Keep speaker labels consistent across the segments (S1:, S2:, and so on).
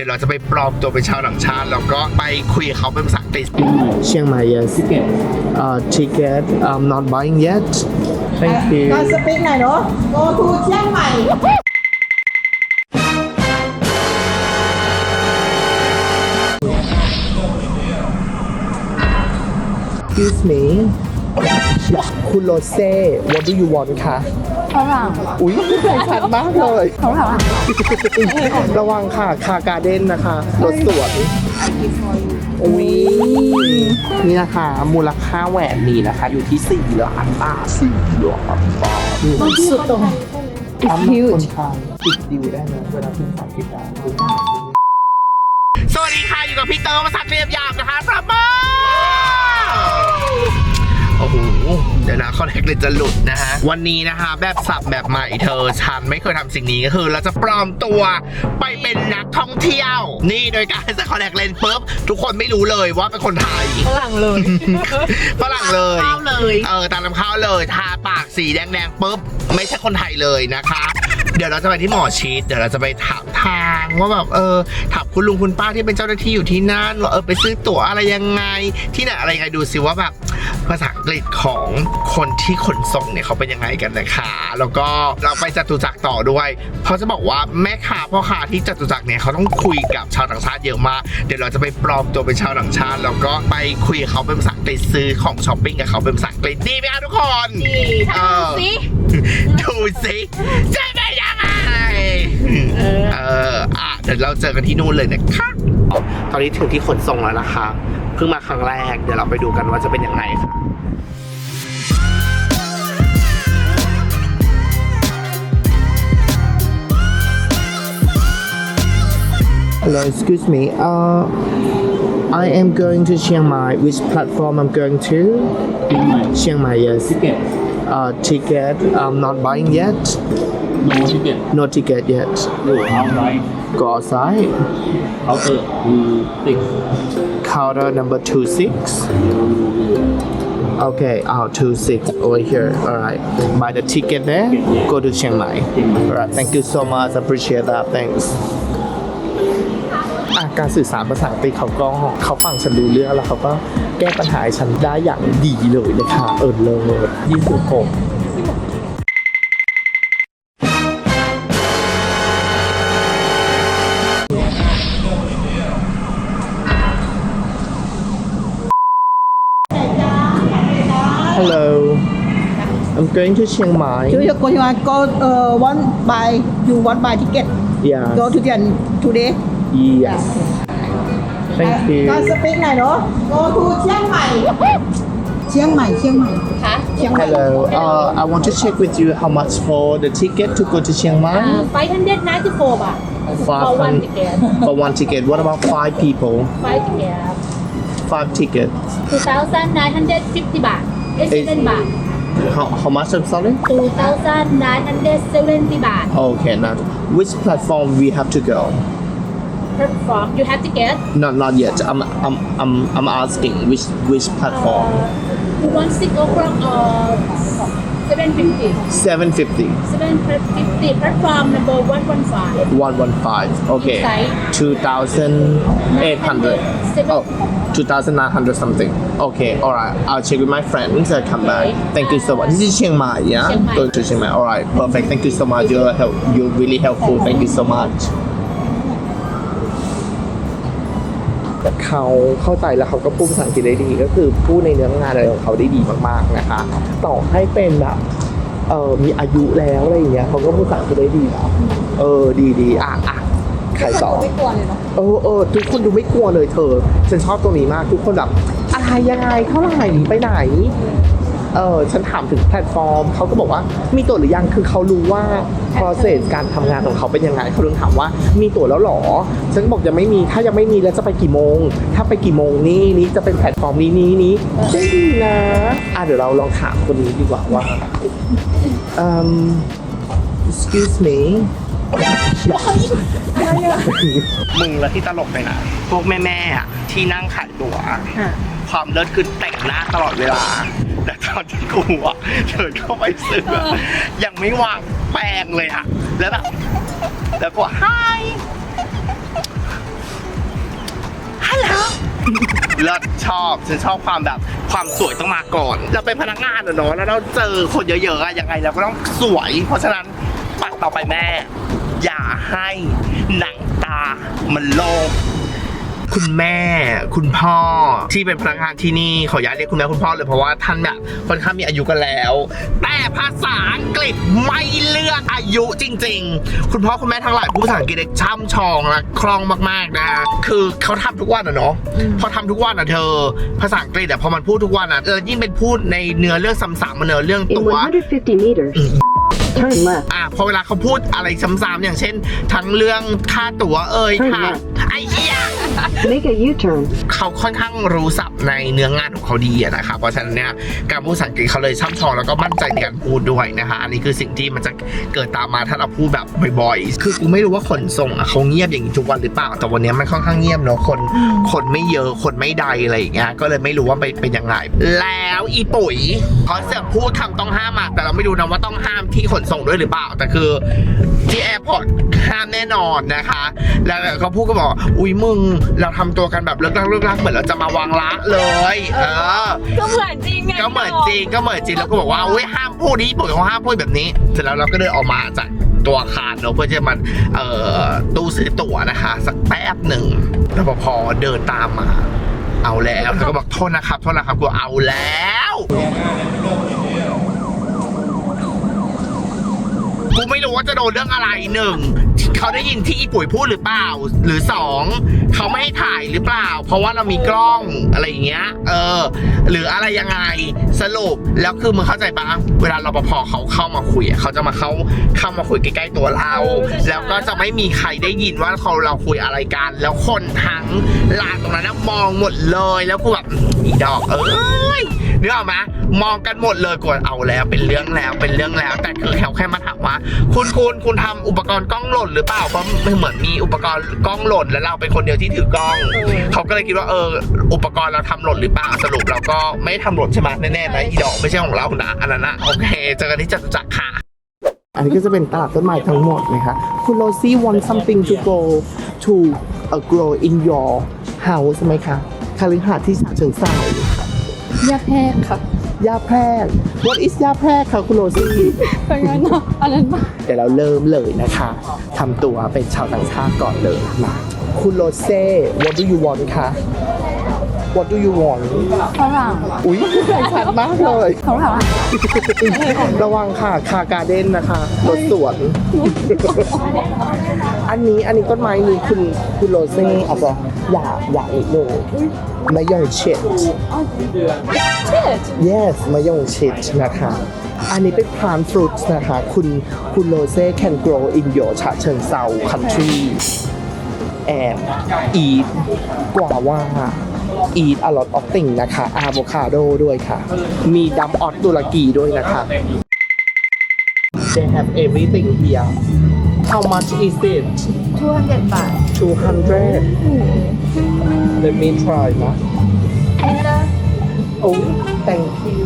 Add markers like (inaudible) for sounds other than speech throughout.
S1: ดี๋ยวเราจะไปปลอมตัวเป็นชาวต่างชาติแล้วก็ไปคุยกับเขาเป็นภาษาอังกฤษ
S2: Chiang Mai, yes.
S3: Ticket.
S2: Uh, ticket. I'm not buying yet. Thank you.
S4: ก็สปีกหน่อยเนาะ go to เชียงใหม่
S2: Excuse me คุณโรเซ่ what do you want คะ
S5: ฝรั่ง
S2: อุ้ยพูดไทยชัดมากเลย
S5: ฝรั่ง
S2: ระวังค่ะ คาการ์เด้นนะคะรถสวนอุ้ยนี่นะคะมูลค่าแหวนนี้นะคะ อยู่ที่4ล้านบาท4ล้านบาท
S5: สุดตรง
S2: ทำให้คนไทยติดดิวได้นะเวลาคุณสามสิบดาว
S1: สวัสดีค่ะ อยู่กับพี่เติมภาษาเรียบยามนะคะปรับมาโอ้โห เดี๋ยวนะคอนแทคเลนจะหลุดนะฮะ วันนี้นะคะ แบบสับแบบใหม่เธอ ฉันไม่เคยทำสิ่งนี้ก็คือ เราจะปลอมตัวไปเป็นนักท่องเที่ยว นี่โดยการใส่คอนแทคเลนปุ๊บทุกคนไม่รู้เลยว่าเป็นคนไทย
S5: ฝรั่งเลย
S1: ฝรั่งเลย
S5: ข้าวเลย
S1: เออตามน้ำข้าวเลยทาปากสีแดงๆปุ๊บไม่ใช่คนไทยเลยนะคะ เดี๋ยวเราจะไปที่หมอชิดเดี๋ยวเราจะไปถามทา งว่าแบบเออถามคุณลุงคุณป้าที่เป็นเจ้าหน้าที่อยู่ที่นั่นว่าเออไปซื้อตั๋วอะไรยังไง ที่ไหนอะไรยังไงดูซิว่าแบบภาษาอังกฤษของคนที่ขนส่งเนี่ยเขาเป็นยังไงกันนะคะแล้วก็เราไปจตุจักรต่อด้วยเพราะจะบอกว่าแม่ค้าพ่อค้าที่จตุจักรเนี่ยเขาต้องคุยกับชาวต่างชาติเยอะมากเดี๋ยวเราจะไปปลอมตัวเป็นชาวต่างชาติแล้วก็ไปคุยกับเขาเป็นภาษาอังกฤษซื้อของช้อปปิ้งกับเขาเป็นภาษาอังกฤษดีไหมคะทุกคน
S5: ดี
S1: เออ
S5: ทำสิ
S1: ดูสิจะเป็นยัง ไงเอออะเดี๋ยวเราเจอกันที่นู่นเลยนะคะ ตอนนี้ถึงที่ขนส่งแล้วนะคะ เพิ่งมาครั้งแรก เดี๋ยวเราไปดูกันว่าจะเป็นยังไงค่ะ
S2: Hello excuse me uh I am going to Chiang Mai which platform I'm going to Chiang Mai yes
S3: Ticket.
S2: Uh ticket I'm not buying yet
S3: No ticket.
S2: no ticket yet
S3: Go outside.
S2: go outside
S3: Counter. You six.
S2: counter number two six Okay, out two six over here. All right. Buy the ticket there. Go to Chiang Mai. All right. Thank you so much. Appreciate that. Thanks. อะการสื่อสารภาษาอังกฤษเขาก็เขาฟังฉันรู้เรื่องแล้วเขาก็แก้ปัญหาให้ฉันได้อย่างดีเลยนะคะเออเลยยี่สิบหก Hello. I'm going to Chiang Mai.
S4: you you go you want go uh one buy you want buy ticket
S2: Yeah.
S4: go to the today
S2: Yes. Thank
S4: ก็
S2: you.
S4: สปีกหน่อยเนาะ go to เชียงใหม่ เชียงใหม่ เชียงใหม่
S5: คะ
S4: เชียงใหม่
S2: Hello. Uh, I want to check with you how much for the ticket to go to Chiang Mai.
S5: ไฟทันเด็ดนะที่โฟบอ่ะ
S2: Five
S5: for one
S2: hun-
S5: ticket
S2: For one ticket. What about five people?
S5: five ticket
S2: Five tickets.
S5: two thousand nine hundred fifty บาทเอสเซนบาท
S2: How, how much? I'm sorry.
S5: two thousand nine hundred seventy บาท
S2: Okay. Now, which platform we have to go?
S5: Platform you have to get?
S2: Not not yet. I'm I'm I'm I'm asking which which platform.
S5: you want six o'clock or seven fifty
S2: Seven fifty.
S5: seven fifty platform number one one five
S2: 115. Okay.
S5: Two
S2: thousand
S5: eight hundred.
S2: Oh. 2,900 something. Okay, alright. I'll check with my friends. I'll come back. Thank you so much. This is Chiang Mai, yeah?
S5: Chiang Mai.
S2: Going to Chiang Mai. Alright, perfect. Thank you so much. You're, help, you're really helpful. Thank you so much. เขาเข้าใจแล้วเขาก็พูดภาษาอังกฤษได้ดี ก็คือพูดในเนื้องานอะไรของเขาได้ดีมากๆนะคะต่อให้เป็นแบบเออมีอายุแล้วอะไรอย่างเงี้ยเขาก็พูดภาษาอังกฤษได้ดีนะเออดีดีๆอะอะใครต่อ
S4: ไม่กลัวเลยเนาะ
S2: เออเออทุกคนดูไม่กลัวเลยเธอฉันชอบตรงนี้มาก ทุกคนแบบอะไรยังไงเท่าไหร่ไปไหน เออฉันถามถึงแพลตฟอร์มเขาก็บอกว่ามีตั๋วหรือยังคือเขารู้ว่า process การทำงานของเขาเป็นยังไงเขาถึงถามว่ามีตั๋วแล้วหรอ ฉันบอกยังไม่มีถ้ายังไม่มีแล้วจะไปกี่โมง ถ้าไปกี่โมงนี่นี่จะเป็นแพลตฟอร์มนี้นี้นี้ได้ดีนะอะเดี๋ยวเราลองถามคนนี้ดีกว่าว่า um excuse me มึงแล้วที่ตลกไปนะพวกแม่ๆอะที่นั่งขายตั๋วอะความเลิศคือแต่งหน้าตลอดเวลา แต่ตอนที่กูอะเดินเข้าไปซื้ออยังไม่วางแปลงเลยอะ แล้วแบบแล้วก็ไฮฮัลโหลเลิศชอบฉันชอบความแบบความสวยต้องมาก่อน เราเป็นพนักงานอะเนอะแล้วเราเจอคนเยอะๆอะยังไงเราก็ต้องสวย เพราะฉะนั้นปัดต่อไปแม่ อย่าให้หนังตามันโลง คุณแม่ คุณพ่อที่เป็นพนักงานที่นี่ขออนุญาตเรียกคุณแม่คุณพ่อเลยเพราะว่าท่านแบบค่อนข้างมีอายุกันแล้ว แต่ภาษาอังกฤษไม่เลือกอายุจริง ๆ คุณพ่อคุณแม่ทั้งหลายพูดภาษาอังกฤษได้ช่ำชองและคล่องมากๆนะคือเขาทำทุกวันอะเนาะพอทำทุกวันอะเธอ ภาษาอังกฤษอะพอมันพูดทุกวันอะเออยิ่งเป็นพูดในเนื้อเรื่องซ้ำๆมันเนื้อเรื่อง
S4: In
S2: ตัว
S4: 150 meters, turn left.
S2: อะพอเวลาเขาพูดอะไรซ้ำๆอย่างเช่น ทั้งเรื่องค่าตั๋วเอ่ย
S4: ใช่
S2: ค่ะ
S4: ไหม
S2: ไอ้เหี้ย
S4: Make a U-turn.
S2: เขาค่อนข้างรู้ศัพท์ในเนื้องานของเขาดีอะนะครับเพราะฉะนั้นเนี่ยการพูดภาษาอังกฤษเขาเลยช่ำชองแล้วก็มั่นใจในการพูดด้วยนะคะอันนี้คือสิ่งที่มันจะเกิดตามมาถ้าเราพูดแบบบ่อยๆคือกูไม่รู้ว่าขนส่งอะเขาเงียบอย่างนี้ทุกวันหรือเปล่าแต่วันนี้มันค่อนข้างเงียบเนอะคนคนไม่เยอะคนไม่ใดอะไรอย่างเงี้ยก็เลยไม่รู้ว่าไปเป็นยังไงแล้วอีปุ๋ยเขาเสือกพูดคำต้องห้ามอะแต่เราไม่รู้นะว่าต้องห้ามที่ขนส่งด้วยหรือเปล่าแต่คือที่แอร์พอร์ตห้ามแน่นอนนะคะ แล้วเขาพูดก็บอกอุ้ยมึงเราทำตัวกันแบบเลิกลักเลิกลักเหมือนเราจะมาวางละเลย เออ
S6: ก็เหมือนจริงไง
S2: ก็เหมือนจริงก็เหมือนจริงแล้วก็บอกว่าอุ้ยห้ามพูดนี้ผมเขาห้ามพูดแบบนี้ เสร็จแล้วเราก็เดินออกมาจากตัวอาคารเนอะเพื่อจะมาเอ่อตู้ซื้อตั๋วนะคะ สักแป๊บหนึ่งรปภเดินตามมา เอาแล้วแล้วก็บอกโทษนะครับโทษนะครับกูเอาแล้ว กูไม่รู้ว่าจะโดนเรื่องอะไรหนึ่งเขาได้ยินที่อีปุ๋ยพูดหรือเปล่า หรือสองเขาไม่ให้ถ่ายหรือเปล่า เพราะว่าเรามีกล้องอะไรอย่างเงี้ย เออ หรืออะไรยังไงสรุปแล้วคือมึงเข้าใจปะเวลารปภเขาเข้ามาคุยเขาจะมาเข้าเข้ามาคุยใกล้ๆตัวเรา แล้วก็จะไม่มีใครได้ยินว่าเขาเราคุยอะไรกัน แล้วคนทั้งลานตรงนั้นมองหมดเลยแล้วกูแบบอีดอกเอ้ยนึกออกไหม มองกันหมดเลยกดเอาแล้ว เป็นเรื่องแล้วเป็นเรื่องแล้ว แต่คือเขาแค่มาถามว่า คุณคุณคุณทำอุปกรณ์กล้องหล่นหรือเปล่าเพราะเหมือนมีอุปกรณ์กล้องหล่นแล้วเราเป็นคนเดียวที่ถือกล้อง เขาก็เลยคิดว่าเอออุปกรณ์เราทำหล่นหรือเปล่าสรุปเราก็ไม่ได้ทำหล่นใช่ไหมแน่ๆนะอีดอกไม่ใช่ของเรานะอันนั้นนะโอเคเจอกันที่จตุจักรค่ะ
S7: อันนี้ก็จะเป็นตลาดต้นไม้ทั้งหมดนะคะคุณโรซี่ want something to go to uh, grow in your house ไหมคะคาลิหาสน์ที่ฉะเชิงเทรายา
S6: แพรกค่ะ
S7: ยาแพรก what is ยาแพรกคะคุณโรซี่
S6: เป็นไงเนาะอันนั้นปะ
S7: เดี๋ยวเราเริ่มเลยนะคะทำตัวเป็นชาวต่างชาติก่อนเลยมาคุณโรเซ่ what do you want คะ what do you want
S6: ฝรั่ง
S7: อุ้ยใส่ชัดมากเลย
S6: ฝรั่ง
S7: ระวังค่ะคาการ์เด้นนะคะรถสวน อันนี้อันนี้ต้นไม้นี้คุณคุณโรเซ่อาจจะอยากอยากนิดนึง มายองเชด yes มายองเชดนะคะ อันนี้เป็น plant fruits นะคะ คุณคุณโรเซ่ can grow in your ฉะเชิงเซา country and eat กว่าว่า eat a lot of things นะคะ avocado ด้วยค่ะ มีดัมออตตุรกีด้วยนะคะ They have everything here How much is it
S6: 200บาท
S7: 200 Let me try นะ Oh thank you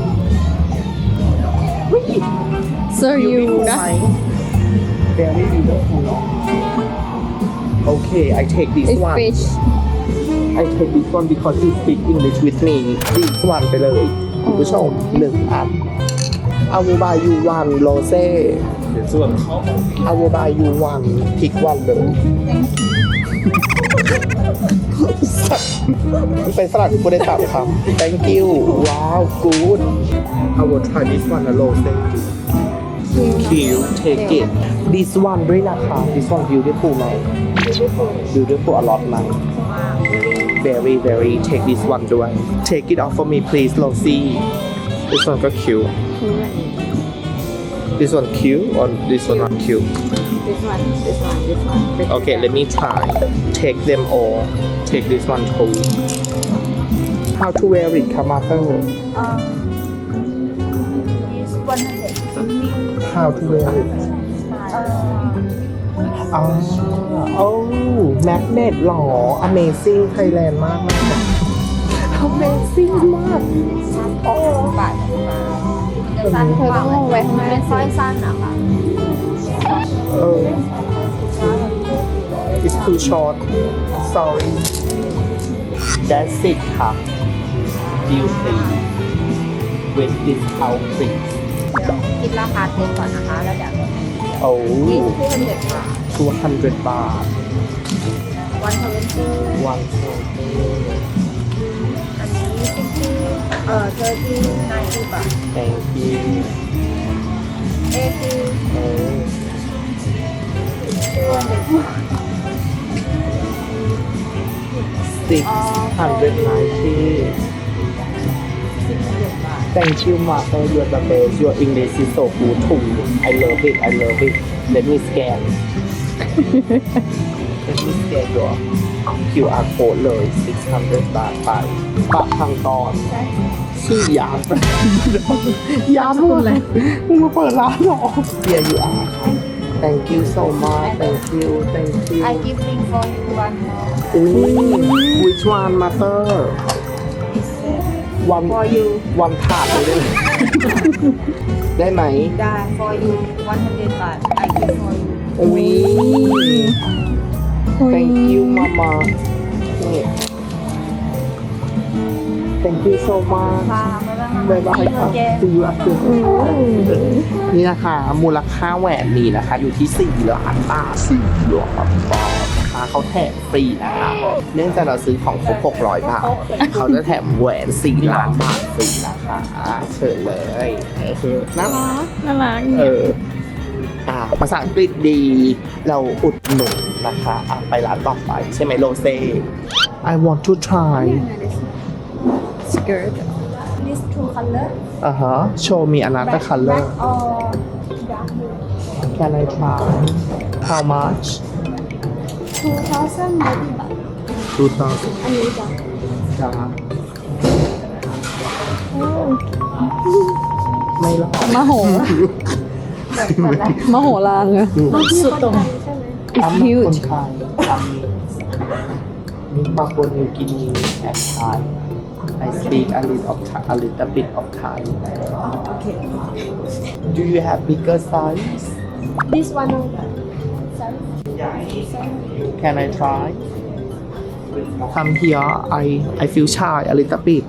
S7: อุ๊ย
S6: so you
S7: beautiful
S6: นะ
S7: ไหม Very beautiful Okay I take this
S6: it's
S7: one
S6: fish
S7: I take this one because you speak English with me this one ไปเลยคุณผู้ชมหนึ่งอัน I will buy you one rose
S8: เดี๋ยวส่วนเขา
S7: I will buy you one พิกวันเลยนี่เป็นสลัดที่คุณได้ตับครับ Thank you ว้าว good I will try this one นะ rose cute take it this one ด้วยนะคะ this one beautiful ไหม beautiful a lot ไหม very very take this one ด้วย take it off for me please Rosie this one ก็ cute this one cute or this one not cute
S6: this one this one this one
S7: Okay, let me try. Take them all. Take this one too. How to wear it, Kamato?
S6: is 100
S7: How to wear it? อ๋อ oh magnet หรอ Amazing Thailand มากมาก Amazing มาก
S6: โอ้ บาทเดี๋ยว สั้นเธอต้องลงไว้ข้างหน้าเป็นสร้อยสั้นอะค่ะ
S7: เออ It's too short Sorry
S2: that's it ครับ deal please with discount please
S5: เดี๋ยวคิดราคาเต็มก่อนนะคะ แล้วเดี๋ยวลดให้ทีเดียว
S2: โอ้
S5: นี่คือเด็ดค่ะ
S2: 200 บาท
S5: วันทเวนตี้
S2: one forty
S5: อันนี้ซิกตี้ เอ่อเจอที่นายที่แบบ
S2: thank you
S5: เอที่
S2: โอ้
S5: ตัวเด็ด
S2: six hundred ninety
S5: สิบเจ็ดบาท
S2: Thank you, Mother. You're the best. Your English is so good too. I love it. I love it. Let me scan. Let me scan your QR code เลย 600 บาทไปปะทางตอน ชื่อยามยามพูดเลยมึงมาเปิดร้านเหรอ Here you are Thank you so much Thank you Thank you
S5: I give link for you one more
S2: อุ้ย Which one Mother one
S5: for you
S2: วันถาดเลยได้ไหมได้ไหม
S5: ได้ for you 100 บาท I give for you
S2: อุ้ย thank you mama นี่ thank you so much
S5: ค่ะบ๊ายบาย
S2: บ๊ายบายครับ see you after นี่นะคะ มูลค่าแหวนนี้นะคะ อยู่ที่4ล้านบาท4ล้านบาทนะคะเขาแถมฟรีนะคะเนื่องจากเราซื้อของครบ600 บาท เขาจะแถมแหวน4ล้านบาทฟรีนะคะเชิญเลยเออน่ารัก
S6: น่ารัก
S2: เอออ่าภาษาอังกฤษดี เราอุดหนุน นะคะอะไปร้านต่อไปใช่ไหมโรเซ่ I want to try
S5: skirt this two color
S2: อ่าฮะ show me another color
S5: black or dark blue
S2: can I try how much
S5: 2000 maybe บาท
S2: 2000
S5: อันนี้จ้ะ
S2: จ้าไม่หรอก
S6: มโหมโหลานเลยสุดตรง
S2: อัม
S6: It's
S2: คน
S6: huge
S2: ไทยอัมมีปาปัวนิวกินีแอนไทย I speak a little of Thai, a little bit of Thai.
S5: okay
S2: Do you have bigger size?
S5: this one sorry
S2: Can I try? Come here. I I feel shy a little bit.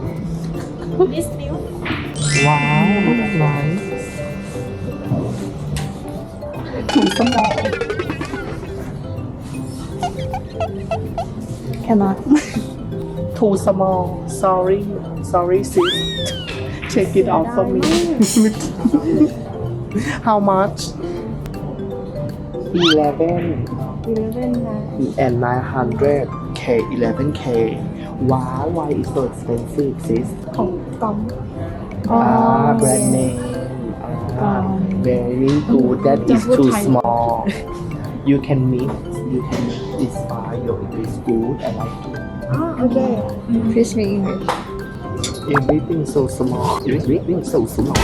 S5: this new
S2: Wow, looks nice. Too small.
S6: cannot
S2: Too small. Sorry. Sorry, sis. (laughs) Take it off for me. (laughs) How much? Eleven.
S5: 11นะ
S2: and 900 K 11K wow why is so expensive sis
S5: ของกอม
S2: ah brand name ah very good that is too small (laughs) you can mix you can mix this fine your English good I like it
S5: อ๋อโอเค
S6: please speak English
S2: everything so small everything so small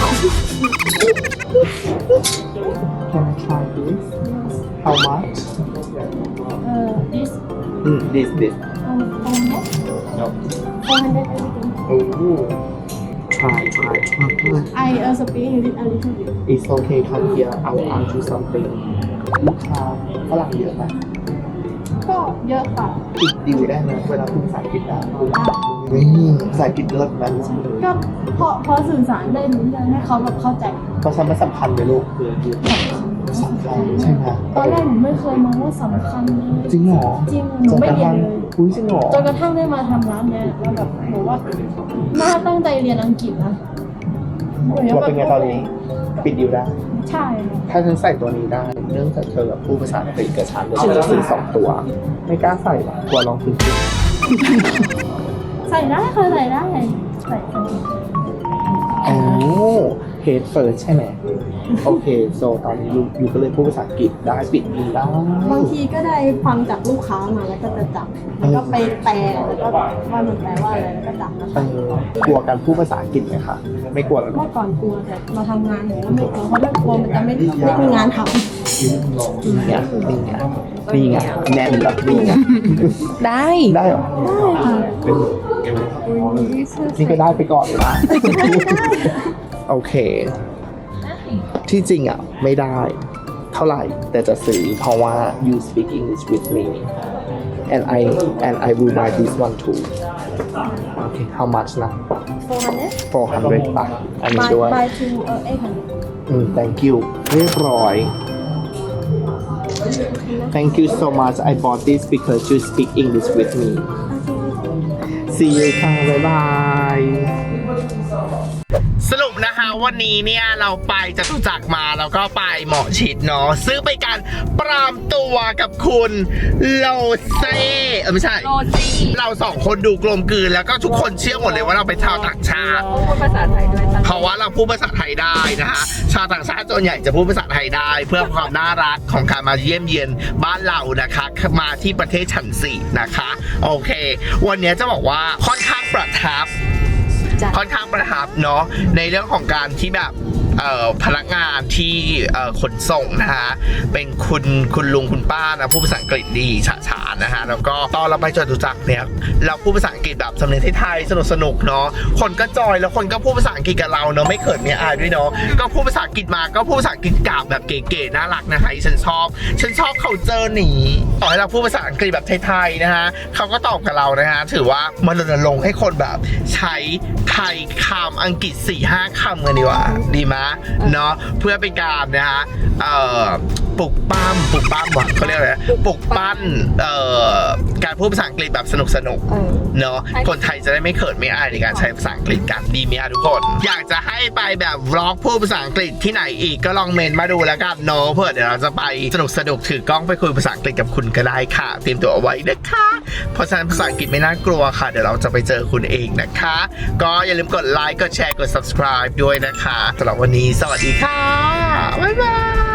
S2: can I try this how much
S5: เอ่อ this
S2: mm, this this
S5: um 400
S2: no
S5: 400 everything
S2: oh try try try
S5: I also speak English a little bit
S2: It's okay come here I will ask you something ลูกค้าฝรั่งเยอะไหม
S5: ก็ เยอะค่ะ
S2: ติดดิวได้ไหมเวลาพูดภาษาอังกฤษได้นี่ภาษาอังกฤษเลิศไหม
S5: ก็พอพอสื่อสารได้รู้เรื่องให้เขาแบบเข้าใจ
S2: เพราะฉะนันมันสำคัญเลยลูกสำคัญใช่ไหม
S5: ตอนแรกหนูไม่เคยมองว่าสำคัญเลย
S2: จริงเหรอ
S5: จริงหนูไม่เรียนเลย
S2: อุ้ยจริงเหรอ
S5: จนกระทั่งได้มาทำร้านเนี้ยแล้วแบบหนูว่าน่าตั้งใจเรียนอังกฤษนะหนูยัง
S2: เรา
S5: แบบ
S2: เป็นไงตอนนี้ปิดดิวได้
S5: ใช่
S2: ถ้าฉันใส่ตัวนี้ได้ เนื่องจากเธอแบบพูดภาษาอังกฤษกับฉันเดี๋ยวฉันจะซื้อสองตัว ไม่กล้าใส่หรอกกลัวลองพื้นที่
S5: ใส่ได้ค่ะใส่ได้ใส่ได้
S2: โอ้เฮดเฟิร์สใช่ไหม โอเค โซตอนนี้ยูยูก็เลยพูดภาษาอังกฤษได้ปิดดิวได้
S5: บางทีก็ได้ฟังจากลูกค้ามาแล้วก็จะจำแล้วก็ไปแปลแล้วก็ว่ามันแปลว่าอะไรแล้วก็จำนะ
S2: เออกลัวการพูดภาษาอังกฤษไหมคะไม่กลัวหรอก
S5: เมื่อก่อนกลัวแต่มาทำงานหนูก็ไม่กลัวเพราะถ้ากลัวมันจะไม่ไม่มีงานทำ
S2: นี่ไงนี่ไงนี่ไงแน่นแบบนี่ไง
S6: ได้
S2: ได้เหรอ
S5: ได้ค่ะ
S2: นี่ก็ได้ไปก่อนเลยนะโอเค ที่จริงอะไม่ได้เท่าไหร่ แต่จะซื้อเพราะว่า you speak English with me
S5: and I and I will buy this one too okay how much นะ
S9: 400
S5: 400บาทอันนี้
S9: buy
S5: ด้วย
S9: buy to เออ800
S5: อืม thank you เรียบร้อย thank you so much I bought this because you speak English with me see you ค่ะบ๊ายบาย
S2: สรุปนะ คะวันนี้เนี่ยเราไปจตุจักรมาแล้วก็ไปหมอชิดเนาะซึ่งเป็นการปรามตัวกับคุณโลเซ่เออไม่ใช่
S4: โรซี่
S2: เราสองคนดูกลมกลืนแล้วก็ทุกคนเชื่อหมดเลยว่าเราเป็นชาวต่างชาติ
S4: พูดภาษาไทยด้วยตั้ง
S2: เพราะว่าเราพูดภาษาไทยได้นะคะชาวต่างชาติส่วนใหญ่จะพูดภาษาไทยได้ เพื่อความน่ารักของการมาเยี่ยมเยียนบ้านเรานะคะ มาที่ประเทศฉันสีนะคะ โอเค วันนี้จะบอกว่าค่อนข้างประทับ
S4: จ้ะ
S2: ค่อนข้างประทับเนาะในเรื่องของการที่แบบพนักงานที่ขนส่งนะฮะเป็นคุณคุณลุงคุณป้านะผู้ภาษาอังกฤษดีฉะฉา นะฮะแล้วก็ตอนเราไปจตุจักรเนี่ยเราพูดภาษาอังกฤษแบบสำเนียงไทยสนุกสนุกๆเนาะคนก็จอยแล้วคนก็พูดภาษาอังกฤษกับเราเนาะไม่เขินไม่อายด้วยเนาะก็พูดภาษาอังกฤษมาก็พูดภาษาอังกฤษกราบแบบเก๋ๆน่ารักนะคะที่ฉันชอบ ฉันชอบเขาเจอหนีต่อให้เราพูดภาษาอังกฤษแบบไทยๆนะฮะเขาก็ตอบกับเรานะฮะถือว่ามันรณรงค์ให้คนแบบใช้ไทยคำอังกฤษ4ี่ห้าคำกันดีกว่าดีไหมยเนาะเพื่อเป็นการนะฮะเอ่อ ปลุกปั้มปลุกปั้มวะเขาเรียกอะไรนะปลุกปั้นเอ่อการพูดภาษาอังกฤษแบบสนุกสนุกๆ
S4: เออ
S2: เนาะคนไทยจะได้ไม่เขินไม่อายในการใช้ภาษาอังกฤษกันดีไหมอะทุกคน อยากจะให้ไปแบบวล็อกพูดภาษาอังกฤษที่ไหนอีกก็ลองเมนมาดูแล้วกันเนาะเพื่อเดี๋ยวเราจะไปสนุกสนุกๆถือกล้องไปคุยภาษาอังกฤษกับคุณก็ได้ค่ะเตรียมตัวเอาไว้นะคะ เพราะฉะนั้นภาษาอังกฤษไม่น่ากลัวค่ะ เดี๋ยวเราจะไปเจอคุณเองนะคะ ก็อย่าลืมกดไลค์กดแชร์กด subscribe ด้วยนะคะสำหรับวันนี้สวัสดีค่ะบ๊ายบาย